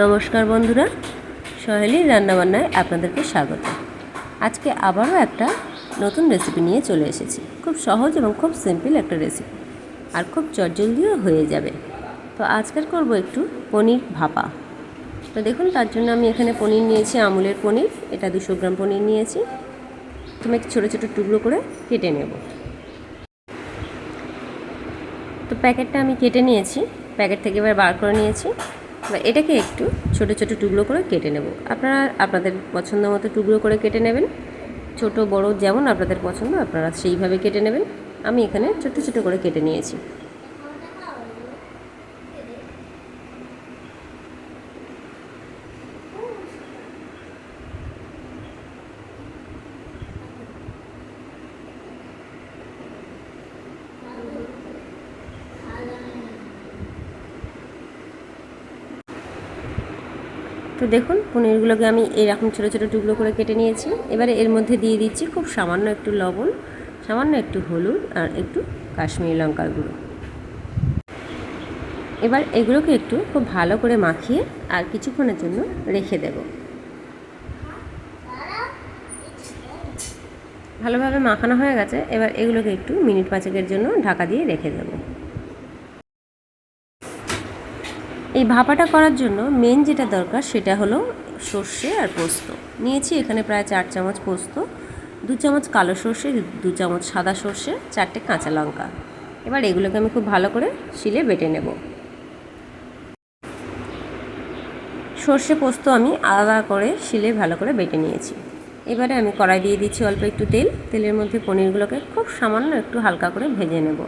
নমস্কার বন্ধুরা, সহেলির রান্নাবান্নায় আপনাদেরকে স্বাগত। আজকে আবারও একটা নতুন রেসিপি নিয়ে চলে এসেছি। খুব সহজ এবং খুব সিম্পল একটা রেসিপি আর খুব চটজলদিও হয়ে যাবে। তো আজকের করব একটু পনির ভাপা। তো দেখুন, তার জন্য আমি এখানে পনির নিয়েছি, আমুলের পনির। এটা দুশো গ্রাম পনির নিয়েছি। তুমি ছোটো ছোটো টুকরো করে কেটে নেব। তো প্যাকেটটা আমি কেটে নিয়েছি। প্যাকেট থেকে এবার বার করে নিয়েছি। এবার এটাকে একটু ছোট ছোট টুকরো করে কেটে নেব। আপনারা আপনাদের পছন্দ মতো টুকরো করে কেটে নেবেন। ছোট, বড় যেমন আপনাদের পছন্দ, আপনারা সেইভাবে কেটে নেবেন। আমি এখানে ছোট ছোট করে কেটে নিয়েছি। তো দেখুন, পনিরগুলোকে আমি এরকম ছোটো ছোটো টুকরো করে কেটে নিয়েছি। এবারে এর মধ্যে দিয়ে দিচ্ছি খুব সামান্য একটু লবণ, সামান্য একটু হলুদ আর একটু কাশ্মীরি লঙ্কার গুঁড়ো। এবার এগুলোকে একটু খুব ভালো করে মাখিয়ে আর কিছুক্ষণের জন্য রেখে দেব। ভালোভাবে মাখানো হয়ে গেছে, এবার এগুলোকে একটু মিনিট পাঁচেকের জন্য ঢাকা দিয়ে রেখে দেবো। এই ভাপাটা করার জন্য মেন যেটা দরকার সেটা হলো সর্ষে আর পোস্ত। নিয়েছি এখানে প্রায় চার চামচ পোস্ত, দু চামচ কালো সর্ষে, দু চামচ সাদা সর্ষে, চারটে কাঁচা লঙ্কা। এবার এগুলোকে আমি খুব ভালো করে শিলে বেটে নেব। সর্ষে পোস্ত আমি আলাদা করে শিলে ভালো করে বেটে নিয়েছি। এবারে আমি কড়াই দিয়ে দিচ্ছি অল্প একটু তেল। তেলের মধ্যে পনিরগুলোকে খুব সামান্য একটু হালকা করে ভেজে নেব।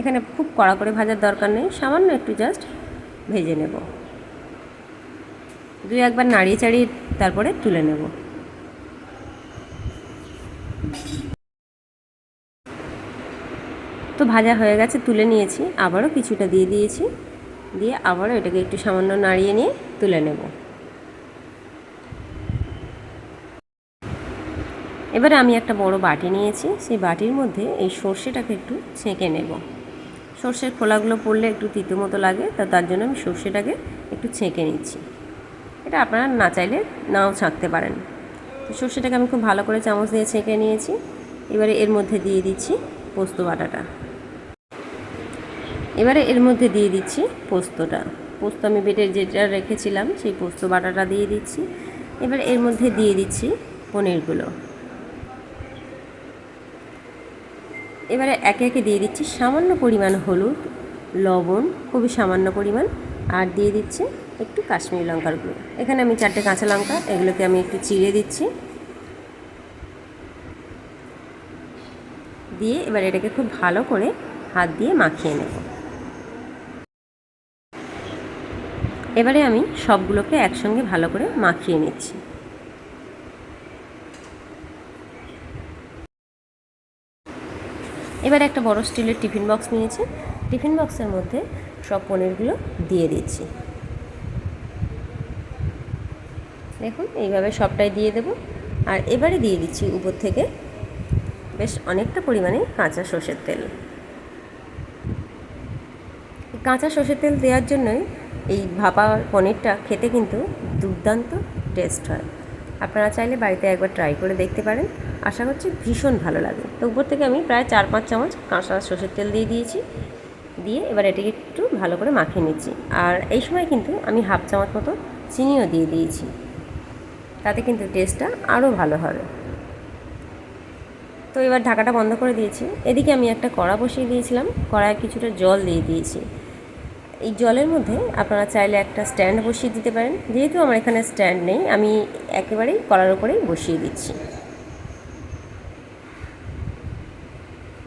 এখানে খুব কড়া করে ভাজার দরকার নেই, সামান্য একটু জাস্ট ভেজে নেব। দুই একবার নাড়িয়ে চাড়িয়ে তারপরে তুলে নেব। তো ভাজা হয়ে গেছে, তুলে নিয়েছি। আবারও কিছুটা দিয়ে দিয়েছি। দিয়ে আবারও এটাকে একটু সামান্য নাড়িয়ে নিয়ে তুলে নেব। এবারে আমি একটা বড় বাটি নিয়েছি। সেই বাটির মধ্যে এই সর্ষেটাকে একটু ছেঁকে নেব। সর্ষের খোলাগুলো পড়লে একটু তিতো মতো লাগে, তা তার জন্য আমি সর্ষেটাকে একটু ছেঁকে নিচ্ছি। এটা আপনারা না চাইলে নাও ছাঁকতে পারেন। তো সর্ষেটাকে আমি খুব ভালো করে চামচ দিয়ে ছেঁকে নিয়েছি। এবারে এর মধ্যে দিয়ে দিচ্ছি পোস্ত বাটাটা। এবারে এর মধ্যে দিয়ে দিচ্ছি পোস্তটা। পোস্ত আমি বেটে যেটা রেখেছিলাম, সেই পোস্ত বাটাটা দিয়ে দিচ্ছি। এবার এর মধ্যে দিয়ে দিচ্ছি পনিরগুলো। এবারে একে একে দিয়ে দিচ্ছি সামান্য পরিমাণ হলুদ, লবণ, খুবই সামান্য পরিমাণ, আর দিয়ে দিচ্ছি একটু কাশ্মীরি লঙ্কার গুঁড়ো। এখানে আমি চারটে কাঁচা লঙ্কা, এগুলোকে আমি একটু চিড়ে দিচ্ছি। দিয়ে এবার এটাকে খুব ভালো করে হাত দিয়ে মাখিয়ে নেব। এবারে আমি সবগুলোকে একসঙ্গে ভালো করে মাখিয়ে নিচ্ছি। এবার একটা বড় স্টিলের টিফিন বক্স নিয়েছি। টিফিন বক্সের মধ্যে সব পনিরগুলো দিয়ে দিচ্ছি। দেখুন, এইভাবে সবটাই দিয়ে দেব। আর এবারে দিয়ে দিচ্ছি উপর থেকে বেশ অনেকটা পরিমাণে কাঁচা সর্ষের তেল। কাঁচা সর্ষের তেল দেওয়ার জন্যই এই ভাপা পনিরটা খেতে কিন্তু দুর্দান্ত টেস্ট হয়। আপনারা চাইলে বাড়িতে একবার ট্রাই করে দেখতে পারেন। আশা করছি ভীষণ ভালো লাগে তো উপর থেকে আমি প্রায় চার পাঁচ চামচ কাঁচা সর্ষের তেল দিয়ে দিয়েছি। দিয়ে এবার এটাকে একটু ভালো করে মাখিয়ে নিচ্ছি। আর এই সময় কিন্তু আমি হাফ চামচ মতো চিনিও দিয়ে দিয়েছি। তাতে কিন্তু টেস্টটা আরও ভালো হবে। তো এবার ঢাকাটা বন্ধ করে দিয়েছি। এদিকে আমি একটা কড়া বসিয়ে দিয়েছিলাম। কড়ায় কিছুটা জল দিয়ে দিয়েছি। এই জলের মধ্যে আপনারা চাইলে একটা স্ট্যান্ড বসিয়ে দিতে পারেন। যেহেতু আমার এখানে স্ট্যান্ড নেই, আমি একেবারেই কড়ার উপরেই বসিয়ে দিচ্ছি।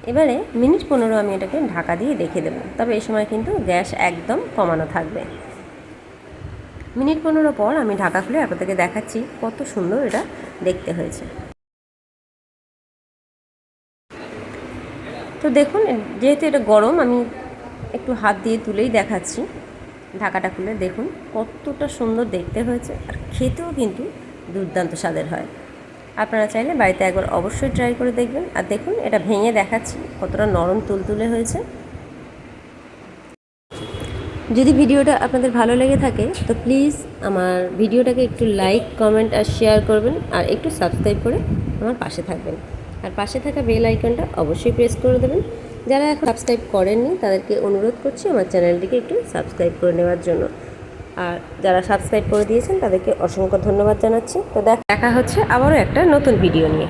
এবারে মিনিট পনেরো আমি এটাকে ঢাকা দিয়ে রেখে দেবো। তবে এই সময় কিন্তু গ্যাস একদম কমানো থাকবে। মিনিট পনেরো পর আমি ঢাকা খুলে আপনাদেরকে দেখাচ্ছি কত সুন্দর এটা দেখতে হয়েছে। তো দেখুন, যেহেতু এটা গরম, আমি একটু হাত দিয়ে তুলেই দেখাচ্ছি। ঢাকাটা খুলে দেখুন, কতটা সুন্দর দেখতে হয়েছে আর খেতেও কিন্তু দুর্দান্ত স্বাদের হয়। আপনারা চাইলে বাড়িতে একবার অবশ্যই ট্রাই করে দেখবেন। আর দেখুন, এটা ভেঙে দেখাচ্ছি, কতটা নরম তুলতুলে হয়েছে। যদি ভিডিওটা আপনাদের ভালো লেগে থাকে, তো প্লিজ আমার ভিডিওটাকে একটু লাইক কমেন্ট আর শেয়ার করবেন আর একটু সাবস্ক্রাইব করে আমার পাশে থাকবেন। আর পাশে থাকা বেল আইকনটা অবশ্যই প্রেস করে দেবেন। যারা এখন সাবস্ক্রাইব করেননি, তাদেরকে অনুরোধ করছি আমার চ্যানেলটিকে একটু সাবস্ক্রাইব করে নেওয়ার জন্য। আর যারা সাবস্ক্রাইব করে দিয়েছেন, তাদেরকে অসংখ্য ধন্যবাদ জানাচ্ছি। তো দেখ- হচ্ছে আবারও একটা নতুন ভিডিও নিয়ে।